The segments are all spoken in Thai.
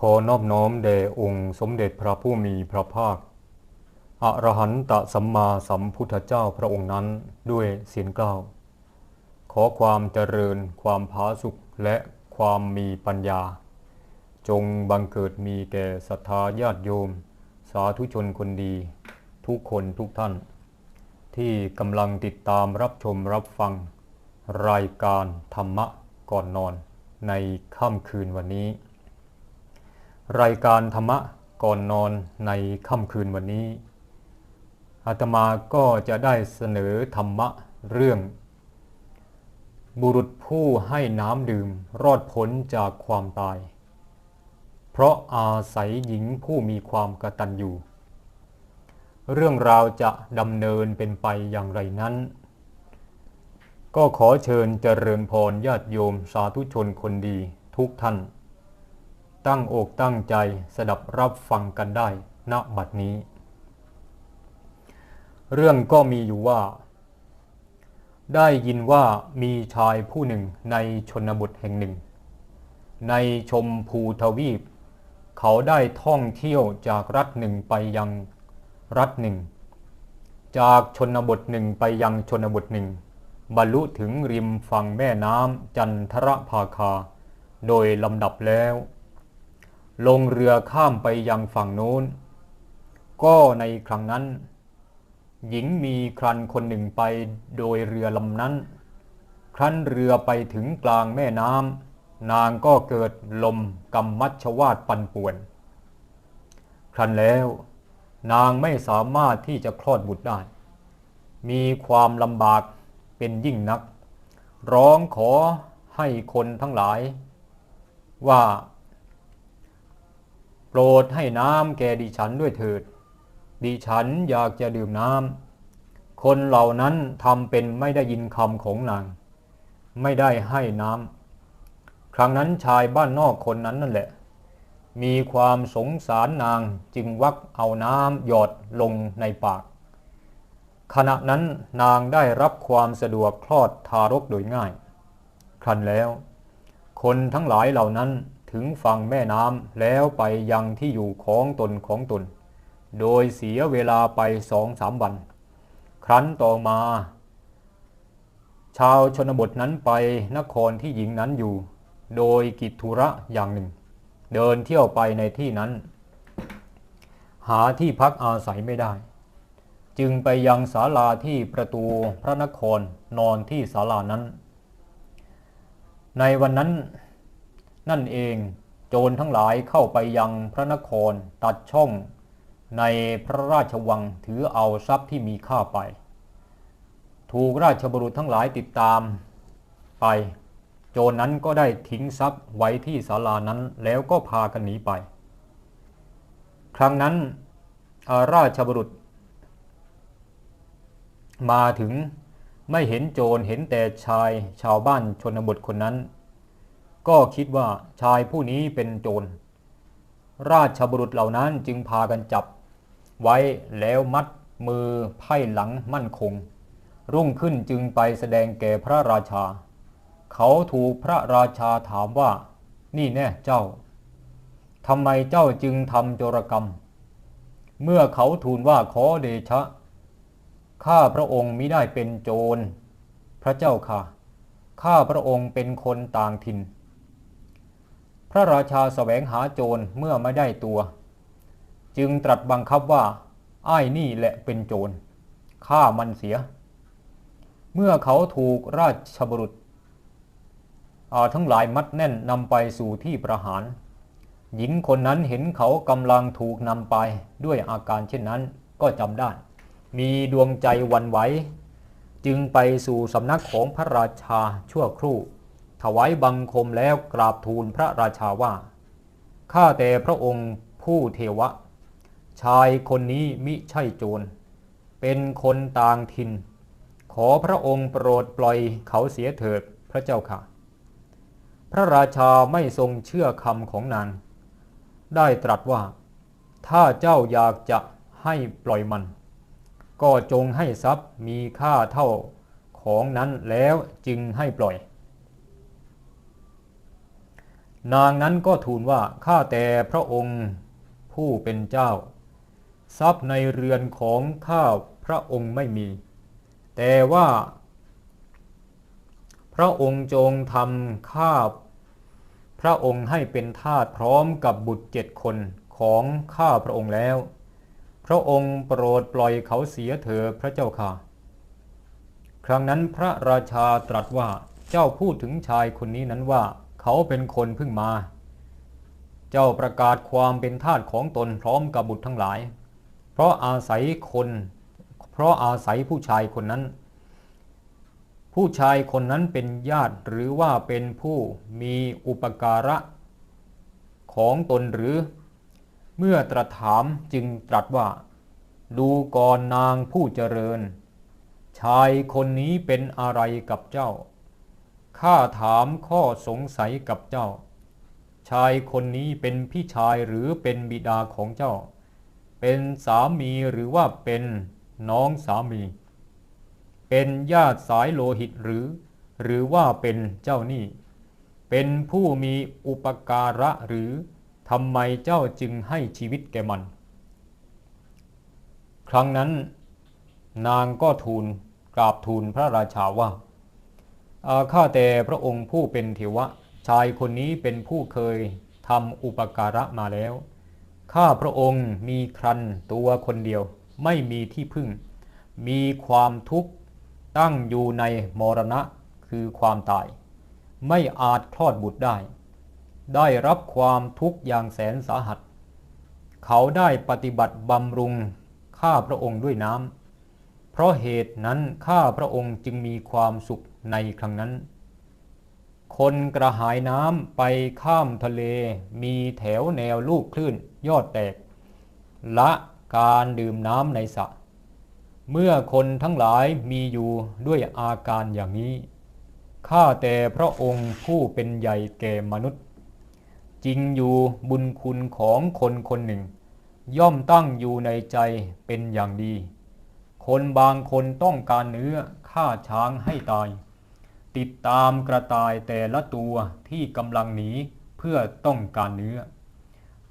ขอนอบน้อมแด่องค์สมเด็จพระผู้มีพระภาคอรหันตสัมมาสัมพุทธเจ้าพระองค์นั้นด้วยเสียงกล้าวขอความเจริญความผาสุขและความมีปัญญา จงบังเกิดมีแก่ศรัทธาญาติโยม สาธุชนคนดี ทุกคนทุกท่าน ที่กำลังติดตามรับชมรับฟัง รายการธรรมะก่อนนอนในค่ำคืนวันนี้ รายการธรรมะก่อนนอนในค่ำคืนวันนี้อาตมาก็จะได้เสนอธรรมะเรื่อง บุรุษผู้ให้น้ำดื่มรอดพ้นจากความตาย เพราะอาศัยหญิงผู้มีความกตัญญูเรื่องราวจะดำเนินเป็นไปอย่างไรนั้น ก็ขอเชิญเจริญพรญาติโยมสาธุชนคนดีทุกท่าน ตั้งอกตั้งใจสดับรับฟังกันได้ณบัดนี้ เรื่องก็มีอยู่ว่า ได้ยินว่ามีชายผู้หนึ่งในชนบทแห่งหนึ่ง ในชมพูทวีป เขาได้ท่องเที่ยวจากรัฐหนึ่งไปยังรัฐหนึ่ง จากชนบทหนึ่งไปยังชนบทหนึ่ง บรรลุถึงริมฝั่งแม่น้ำจันทรภาคา โดยลำดับแล้ว ลงเรือข้ามไปยังฝั่งโน้น ก็ในครั้งนั้น หญิงมีครันคนหนึ่งไปโดยเรือลำนั้น ครั้นเรือไปถึงกลางแม่น้ำนางก็เกิดลมกำมัชวาดปันป่วน ครั้นแล้ว นางไม่สามารถที่จะคลอดบุตรได้ มีความลำบากเป็นยิ่งนัก ร้องขอให้คนทั้งหลาย ว่า โปรดให้น้ำแก่ดิฉันด้วยเถิด ดิฉันอยากจะดื่มน้ำ คนเหล่านั้นทำเป็นไม่ได้ยินคำของนาง ไม่ได้ให้น้ำ ครั้งนั้นชายบ้านนอกคนนั้นนั่นแหละ มีความสงสารนางจึงวักเอาน้ำหยอดลงในปาก ขณะนั้นนางได้รับความสะดวกคลอดทารกโดยง่าย ครั้นแล้ว คนทั้งหลายเหล่านั้น ถึงฝั่งแม่น้ำแล้วไปยังที่อยู่ของตนของตน โดยเสียเวลาไปสองสามวัน ครั้นต่อมา ชาวชนบทนั้นไปนครที่หญิงนั้นอยู่ โดยกิจธุระอย่างหนึ่ง เดินเที่ยวไปในที่นั้น หาที่พักอาศัยไม่ได้ จึงไปยังศาลาที่ประตูพระนครนอนที่ศาลานั้น ในวันนั้น นั่นเองโจรทั้งหลายเข้าไปยังพระนครตัดช่องในพระราชวังถือเอาทรัพย์ที่มีค่าไป ถูกราชบุรุษทั้งหลายติดตามไป โจรนั้นก็ได้ทิ้งทรัพย์ไว้ที่ศาลานั้นแล้วก็พากันหนีไป ครั้งนั้นราชบุรุษ มาถึงไม่เห็นโจรเห็นแต่ชายชาวบ้านชนบทคนนั้น ก็คิดว่าชายผู้นี้เป็นโจร ราชบุรุษเหล่านั้นจึงพากันจับ ไว้แล้วมัดมือไพ่หลังมั่นคง รุ่งขึ้นจึงไปแสดงแก่พระราชา เขาถูกพระราชาถามว่า นี่แน่เจ้าทำไมเจ้าจึงทำโจรกรรม เมื่อเขาทูลว่าขอเดชะ ข้าพระองค์มิได้เป็นโจร พระเจ้าค่ะ ข้าพระองค์เป็นคนต่างถิ่น ระราชาสแสวงหาโจรเมื่อไม่ได้ตัว จึงตรัสบังคับว่าอ้ายนี่แหละเป็นโจรฆ่ามันเสีย เมื่อเขาถูกราชบุรุษทั้งหลายมัดแน่นนำไปสู่ที่ประหาร หญิงคนนั้นเห็นเขากำลังถูกนำไปด้วยอาการเช่นนั้นก็จำได้ มีดวงใจวันไหว จึงไปสู่สำนักของพระราชาชั่วครู่ ถวายบังคมแล้วกราบทูลพระราชาว่า ข้าแต่พระองค์ผู้เทวะ ชายคนนี้มิใช่โจร เป็นคนต่างถิ่น ขอพระองค์โปรดปล่อยเขาเสียเถิดพระเจ้าค่ะ พระราชาไม่ทรงเชื่อคำของนาง ได้ตรัสว่า ถ้าเจ้าอยากจะให้ปล่อยมัน ก็จงให้ทรัพย์มีค่าเท่าของนั้นแล้วจึงให้ปล่อย นางนั้นก็ทูลว่าข้าแต่พระองค์ผู้เป็นเจ้า ทรัพย์ในเรือนของข้าพระองค์ไม่มี แต่ว่า พระองค์จงทำข้าพระองค์ให้เป็นทาสพร้อมกับบุตรเจ็ดคนของข้าพระองค์แล้ว พระองค์โปรดปล่อยเขาเสียเถิดพระเจ้าค่ะ ครั้งนั้นพระราชาตรัสว่าเจ้าพูดถึงชายคนนี้นั้นว่า เขาเป็นคนเพิ่งมา เจ้าประกาศความเป็นทาสของตนพร้อมกับบุตรทั้งหลาย เพราะอาศัยคน เพราะอาศัยผู้ชายคนนั้น ผู้ชายคนนั้นเป็นญาติหรือว่าเป็นผู้มีอุปการะของตนหรือ เมื่อตรัสถามจึงตรัสว่า ดูก่อนนางผู้เจริญ ชายคนนี้เป็นอะไรกับเจ้า ข้าถามข้อสงสัยกับเจ้า ชายคนนี้เป็นพี่ชายหรือเป็นบิดาของเจ้า เป็นสามีหรือว่าเป็นน้องสามี เป็นญาติสายโลหิตหรือ หรือว่าเป็นเจ้าหนี้ เป็นผู้มีอุปการะหรือทำไมเจ้าจึงให้ชีวิตแก่มัน ครั้งนั้น นางก็ทูลกราบทูลพระราชาว่าอา ข้าแต่พระองค์ผู้เป็นเทวะ ชายคนนี้เป็นผู้เคยทำอุปการะมาแล้ว ข้าพระองค์มีครันตัวคนเดียว ไม่มีที่พึ่ง มีความทุกข์ตั้งอยู่ในมรณะคือความตาย ไม่อาจคลอดบุตรได้ ได้รับความทุกข์อย่างแสนสาหัส เขาได้ปฏิบัติบำรุงข้าพระองค์ด้วยน้ำ เพราะเหตุนั้นข้าพระองค์จึงมีความสุขในครั้งนั้น คนกระหายน้ำไปข้ามทะเลมีแถวแนวลูกคลื่นยอดแตก ละการดื่มน้ำในสระเมื่อคนทั้งหลายมีอยู่ด้วยอาการอย่างนี้ ข้าแต่พระองค์ผู้เป็นใหญ่แก่มนุษย์ จริงอยู่บุญคุณของคนคนหนึ่ง ย่อมตั้งอยู่ในใจเป็นอย่างดี คนบางคนต้องการเนื้อฆ่าช้างให้ตาย ติดตามกระต่ายแต่ละตัวที่กำลังหนีเพื่อต้องการเนื้อ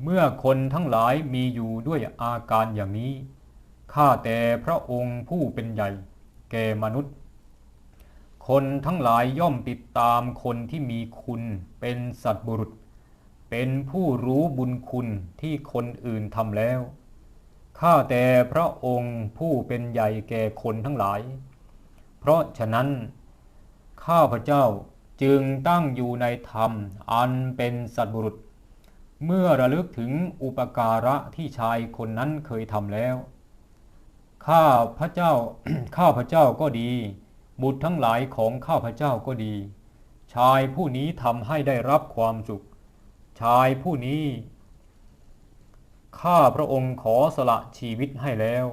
เมื่อคนทั้งหลายมีอยู่ด้วยอาการอย่างนี้ข้าแต่พระองค์ผู้เป็นใหญ่ แก่มนุษย์ คนทั้งหลายย่อมติดตามคนที่มีคุณเป็นสัตว์บุรุษ เป็นผู้รู้บุญคุณที่คนอื่นทำแล้ว ข้าแต่พระองค์ผู้เป็นใหญ่แก่คนทั้งหลาย เพราะฉะนั้น ข้าพระเจ้าจึงตั้งอยู่ในธรรมอันเป็นสัตบุรุษ เมื่อระลึกถึงอุปการะที่ชายคนนั้นเคยทำแล้ว ข้าพระเจ้าข้าพระเจ้าก็ดี บุตรทั้งหลายของข้าพระเจ้าก็ดี ชายผู้นี้ทำให้ได้รับความสุข ชายผู้นี้ ข้าพระองค์ขอสละชีวิตให้แล้ว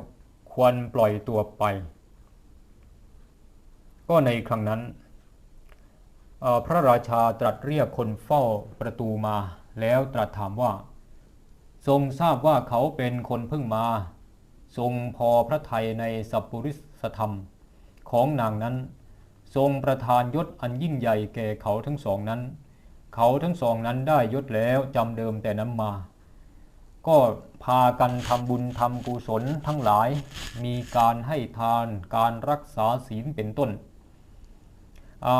ควรปล่อยตัวไป ก็ในครั้งนั้น พระราชาตรัสเรียกคนเฝ้าประตูมา แล้วตรัสถามว่า ทรงทราบว่าเขาเป็นคนเพิ่งมา ทรงพอพระทัยในสัพปริสธรรมของนางนั้น ทรงประทานยศอันยิ่งใหญ่แก่เขาทั้งสองนั้น เขาทั้งสองนั้นได้ยศแล้วจำเดิมแต่นั้นมา ก็พากันทำบุญทำกุศลทั้งหลาย มีการให้ทานการรักษาศีลเป็นต้น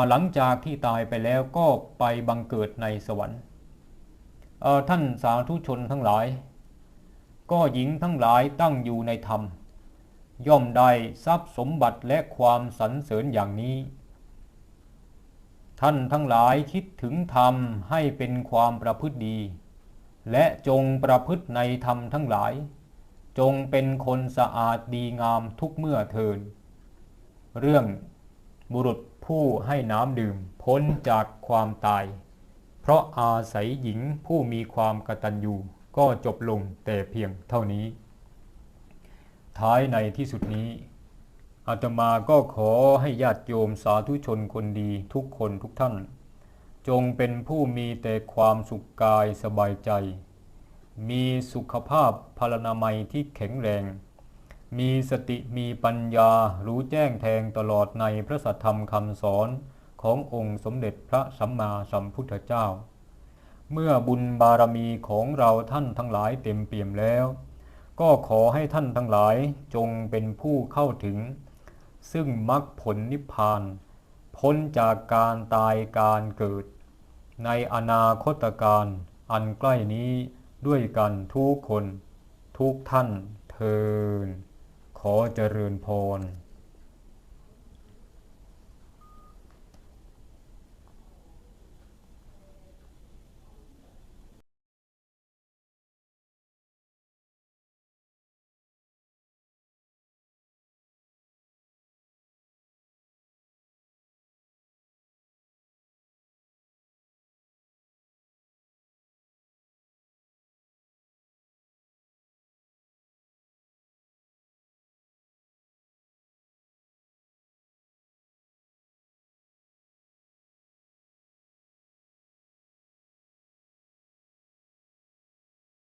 หลังจากที่ตายไปแล้วก็ไปบังเกิดในสวรรค์ท่านสาธุชนทั้งหลาย ก็หญิงทั้งหลายตั้งอยู่ในธรรม ย่อมได้ทรัพย์สมบัติและความสรรเสริญอย่างนี้ ท่านทั้งหลายคิดถึงธรรมให้เป็นความประพฤติดี และจงประพฤติในธรรมทั้งหลาย จงเป็นคนสะอาดดีงามทุกเมื่อเทิน เรื่องบุรุษผู้ให้น้ำดื่มพ้นจากความตาย เพราะอาศัยหญิงผู้มีความกตัญญูก็จบลงแต่เพียงเท่านี้ ท้ายในที่สุดนี้อาตมาก็ขอให้ญาติโยมสาธุชนคนดีทุกคนทุกท่าน จงเป็นผู้มีแต่ความสุขกายสบายใจ มีสุขภาพพลานามัยที่แข็งแรง มีสติมีปัญญารู้แจ้งแทงตลอดในพระสัทธรรมคำสอนขององค์สมเด็จพระสัมมาสัมพุทธเจ้า เมื่อบุญบารมีของเราท่านทั้งหลายเต็มเปี่ยมแล้ว ก็ขอให้ท่านทั้งหลายจงเป็นผู้เข้าถึง ซึ่งมรรคผลนิพพาน พ้นจากการตายการเกิด ในอนาคตการอันใกล้นี้ด้วยกันทุกคน ทุกท่านเทินขอเจริญพร